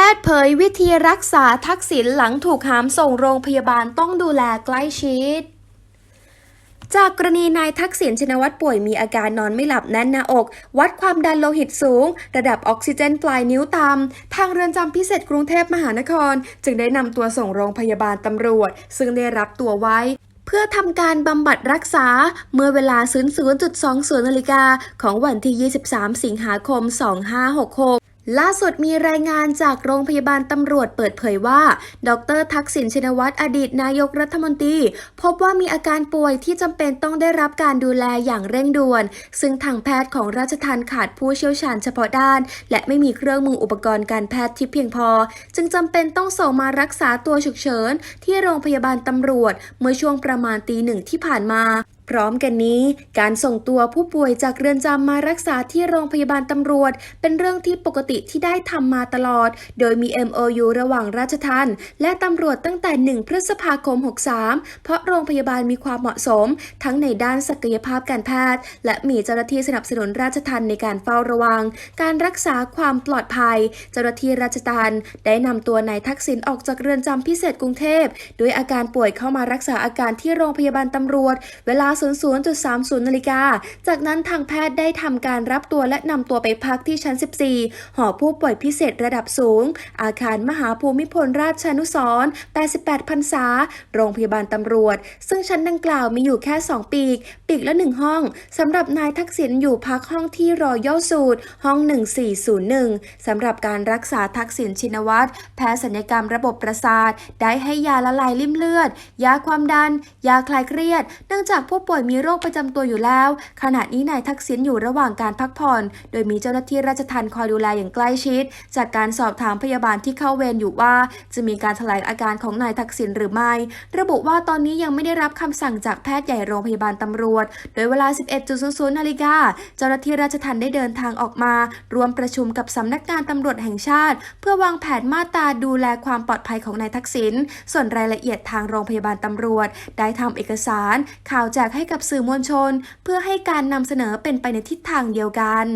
พทย์เผยวิธีรักษาทักษิณหลังถูกหามส่งโรงพยาบาลต้องดูแลใกล้ชิดจากกรณีนายทักษิณชินวัตรป่วยมีอาการนอนไม่หลับแน่นหน้าอก วัดความดันโลหิตสูง ระดับออกซิเจนปลายนิ้วต่ำทางเรือนจำพิเศษกรุงเทพมหานคร จึงได้นำตัวส่งโรงพยาบาลตำรวจ ซึ่งได้รับตัวไว้ เพื่อทำการบำบัดรักษาเมื่อเวลา 00.20นาฬิกาของวันที่ 23 สิงหาคม 2566 ล่าสุดมีรายงานจากโรงพยาบาลตำรวจเปิดเผยว่า ดรทักษิณชินวัตรอดีตนายกรัฐมนตรี พบว่ามีอาการป่วยที่จำเป็นต้องได้รับการดูแลอย่างเร่งด่วน ซึ่งทางแพทย์ของราชทัณฑ์ขาดผู้เชี่ยวชาญเฉพาะด้าน และไม่มีเครื่องมืออุปกรณ์การแพทย์ที่เพียงพอ จึงจำเป็นต้องส่งมารักษาตัวฉุกเฉินที่โรงพยาบาลตำรวจ เมื่อช่วงประมาณตีหนึ่งที่ผ่านมา พร้อมกันนี้ การส่งตัวผู้ป่วยจากเรือนจำมารักษาที่โรงพยาบาลตำรวจ เป็นเรื่องที่ปกติที่ได้ทำมาตลอด โดยมี MOU ระหว่างราชทัณฑ์และตำรวจตั้งแต่ 1 พฤษภาคม 63 เพราะโรงพยาบาลมีความเหมาะสม ทั้งในด้านศักยภาพการแพทย์ และมีเจ้าหน้าที่สนับสนุนราชทัณฑ์ในการเฝ้าระวัง การรักษาความปลอดภัย เจ้าหน้าที่ราชทัณฑ์ได้นำตัวนายทักษิณออกจากเรือนจำพิเศษกรุงเทพด้วยอาการป่วยเข้ามารักษาอาการที่โรงพยาบาลตำรวจ เวลา00.30 นาฬิกา จากนั้นทางแพทย์ได้ทำการรับตัวและนำตัวไปพักที่ชั้น 14 หอผู้ป่วยพิเศษระดับสูง อาคารมหาภูมิพลราชานุสร88พรรษา โรงพยาบาลตำรวจ ซึ่งชั้นดังกล่าวมีอยู่แค่ 2 ปีก ปีกละ 1 ห้องสำหรับนายทักษิณอยู่พักห้องที่รอย่อสูตร ห้อง 1401สำหรับการรักษาทักษิณชินวัตรแพทย์ศัลยกรรมระบบประสาท ได้ให้ยาละลายริ่มเลือด ยาความดัน ยาคลายเครียด เนื่องจากผู้ป่วยมีโรคประจำตัวอยู่แล้ว ขณะนี้นายทักษิณอยู่ระหว่างการพักผ่อน โดยมีเจ้าหน้าที่ราชทัณฑ์คอยดูแลอย่างใกล้ชิด จากการสอบถามพยาบาลที่เข้าเวรอยู่ว่า จะมีการแถลงอาการของนายทักษิณหรือไม่ ระบุว่าตอนนี้ยังไม่ได้รับคำสั่งจากแพทย์ใหญ่โรงพยาบาลตำรวจ โดยเวลา 11.00นาฬิกาเจ้าหน้าที่ราชทัณฑ์ได้เดินทางออกมา รวมประชุมกับสำนักงานตำรวจแห่งชาติ เพื่อวางแผนมาตราดูแลความปลอดภัยของนายทักษิณส่วนรายละเอียดทางโรงพยาบาลตำรวจ ได้ทำเอกสาร ข่าวแจกให้กับสื่อมวลชน เพื่อให้การนำเสนอเป็นไปในทิศทางเดียวกัน